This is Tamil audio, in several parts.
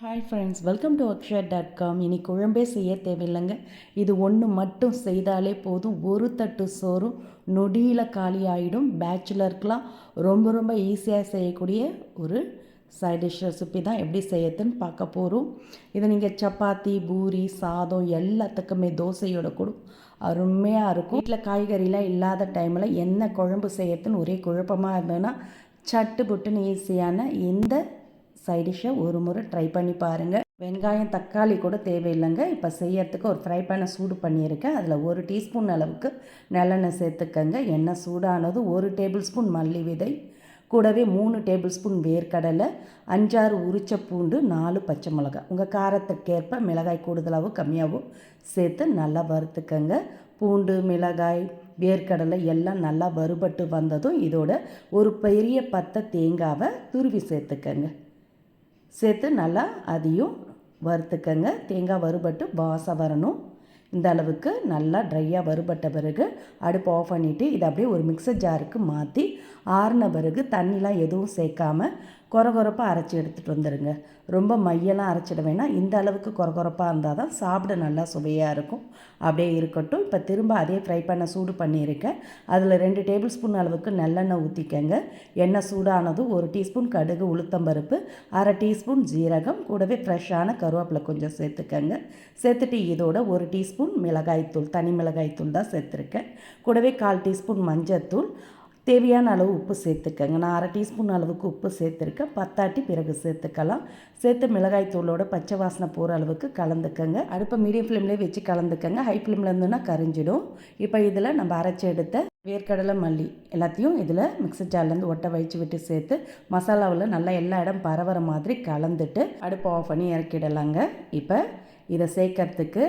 Hi friends welcome to Akshar dot com இனி குழம்பே செய்ய தேவையில்லைங்க. இது ஒன்று மட்டும் செய்தாலே போதும். ஒரு தட்டு சோறும் நொடியில் காலி ஆகிடும் பேச்சுலருக்கெலாம் ரொம்ப ரொம்ப ஈஸியாக செய்யக்கூடிய ஒரு சைட் டிஷ் ரெசிபி தான் எப்படி செய்யறதுன்னு பார்க்க போகிறோம் இதை நீங்கள் சப்பாத்தி பூரி சாதம் எல்லாத்துக்குமே தோசையோட கூட அருமையாக இருக்கும். வீட்டில் காய்கறிலாம் இல்லாத டைமில் என்ன குழம்பு செய்யறதுன்னு ஒரே குழப்பமாக இருந்ததுன்னா சட்டு புட்டுன்னு ஈஸியான இந்த சைடிஷை ஒரு முறை ட்ரை பண்ணி பாருங்கள் வெங்காயம் தக்காளி கூட தேவையில்லைங்க. இப்போ செய்யறதுக்கு ஒரு ஃப்ரை பேனை சூடு பண்ணியிருக்கேன். அதில் ஒரு டீஸ்பூன் அளவுக்கு நல்லெண்ணெய் சேர்த்துக்கங்க. எண்ணெய் சூடானது ஒரு டேபிள் ஸ்பூன் மல்லி விதை கூடவே மூணு டேபிள் ஸ்பூன் வேர்க்கடலை அஞ்சாறு உரிச்ச பூண்டு நாலு பச்சை மிளகாய். உங்கள் காரத்துக்கேற்ப மிளகாய் கூடுதலாகவும் கம்மியாகவும் சேர்த்து நல்லா வறுத்துக்கங்க. பூண்டு மிளகாய் வேர்க்கடலை எல்லாம் நல்லா வறுபட்டு வந்ததும் இதோட ஒரு பெரிய பத்தை தேங்காவை துருவி சேர்த்துக்கங்க. சேர்த்து நல்லா அதையும் வறுத்துக்கங்க. தேங்காய் வறுபட்டு வாசம் வரணும். இந்த அளவுக்கு நல்லா ட்ரையாக வறுபட்ட பிறகு அடுப்பு ஆஃப் பண்ணிவிட்டு இதை அப்படியே ஒரு மிக்சர் ஜாருக்கு மாற்றி ஆறின பிறகு தண்ணிலாம் எதுவும் சேர்க்காமல் கொரகொரப்பாக அரைச்சி எடுத்துகிட்டு வந்துடுங்க ரொம்ப மையெல்லாம் அரைச்சிட வேணாம். இந்த அளவுக்கு கொரகொரப்பாக இருந்தால் தான் சாப்பிட நல்லா சுவையாக இருக்கும். அப்படியே இருக்கட்டும். இப்போ திரும்ப அதே ஃப்ரை பண்ண சூடு பண்ணியிருக்கேன். அதில் ரெண்டு டேபிள் ஸ்பூன் அளவுக்கு நல்லெண்ணெய் ஊற்றிக்கங்க எண்ணெய் சூடானதும் ஒரு டீஸ்பூன் கடுகு உளுத்தம்பருப்பு அரை டீஸ்பூன் ஜீரகம் கூடவே ஃப்ரெஷ்ஷான கருவேப்பிலை கொஞ்சம் சேர்த்துக்கங்க. சேர்த்துட்டு இதோட ஒரு டீஸ்பூன் மிளகாய்த்தூள் தனி மிளகாய்த்தூள் தான் சேர்த்துருக்கேன். கூடவே கால் டீஸ்பூன் மஞ்சத்தூள் தேவையான அளவு உப்பு சேர்த்துக்கங்க. நான் அரை டீஸ்பூன் அளவுக்கு உப்பு சேர்த்துருக்கேன். பத்தாட்டி பிறகு சேர்த்துக்கலாம். சேர்த்து மிளகாய் தூளோட பச்சை வாசனை போகிற அளவுக்கு கலந்துக்கங்க. அடுப்பை மீடியம் ஃப்ளேம்லேயே வச்சு கலந்துக்கங்க. ஹை ஃப்ளேமில் இருந்துன்னா கரிஞ்சிடும். இப்போ இதில் நம்ம அரைச்சி எடுத்த வேர்க்கடலை மல்லி எல்லாத்தையும் இதில் மிக்சர் ஜார்லேருந்து ஒட்டை வயிச்சு விட்டு சேர்த்து மசாலாவில் நல்லா எல்லா இடம் பரவற மாதிரி கலந்துட்டு அடுப்பை ஆஃப் பண்ணி இறக்கிடலாங்க. இப்போ இதை சேர்க்கறதுக்கு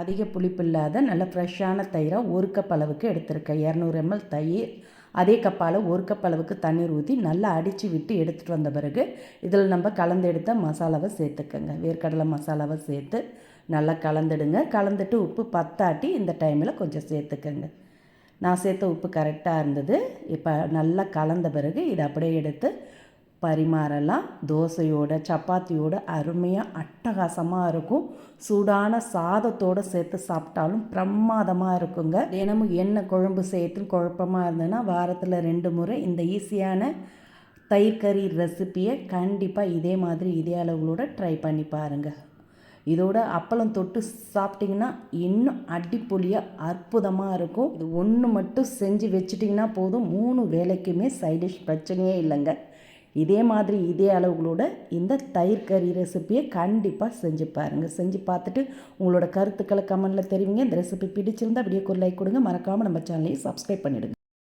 அதிக புளிப்பு இல்லாத நல்ல ஃப்ரெஷ்ஷான தயிராக ஒரு கப் அளவுக்கு எடுத்திருக்கேன். இரநூறு எம்எல் தயிர் அதே கப்பால் ஒரு கப் அளவுக்கு தண்ணீர் ஊற்றி நல்லா அடித்து விட்டு எடுத்துகிட்டு வந்த பிறகு இதில் நம்ம கலந்தெடுத்த மசாலாவை சேர்த்துக்கோங்க. வேர்க்கடலை மசாலாவை சேர்த்து நல்லா கலந்துடுங்க. கலந்துட்டு உப்பு பத்தாட்டி இந்த டைமில் கொஞ்சம் சேர்த்துக்கோங்க. நான் சேர்த்த உப்பு கரெக்டாக இருந்தது. இப்போ நல்லா கலந்த பிறகு இதை அப்படியே எடுத்து பரிமாறலாம் தோசையோட சப்பாத்தியோட அருமையாக அட்டகாசமாக இருக்கும். சூடான சாதத்தோடு சேர்த்து சாப்பிட்டாலும் பிரமாதமாக இருக்குங்க. தினமும் என்ன குழம்பு சேர்த்துன்னு குழப்பமாக இருந்ததுன்னா வாரத்தில் ரெண்டு முறை இந்த ஈஸியான தயிர் கறி ரெசிப்பியை கண்டிப்பாக இதே மாதிரி இதே அளவுகளோட ட்ரை பண்ணி பாருங்கள் இதோட அப்பளம் தொட்டு சாப்பிட்டிங்கன்னா இன்னும் அடிப்பொலியாக அற்புதமாக இருக்கும். இது ஒன்று மட்டும் செஞ்சு வச்சிட்டிங்கன்னா போதும். மூணு வேலைக்குமே சைடிஷ் பிரச்சனையே இல்லைங்க. இதே மாதிரி இதே அளவுகளோட இந்த தயிர் கறி ரெசிப்பியை கண்டிப்பாக செஞ்சு பாருங்கள் செஞ்சு பார்த்துட்டு உங்களோட கருத்துக்களை கமெண்டில் தெரிவிங்க. இந்த ரெசிபி பிடிச்சிருந்தால் வீடியோக்கு லைக் கொடுங்க. மறக்காமல் நம்ம சேனலையும் சப்ஸ்கிரைப் பண்ணிவிடுங்க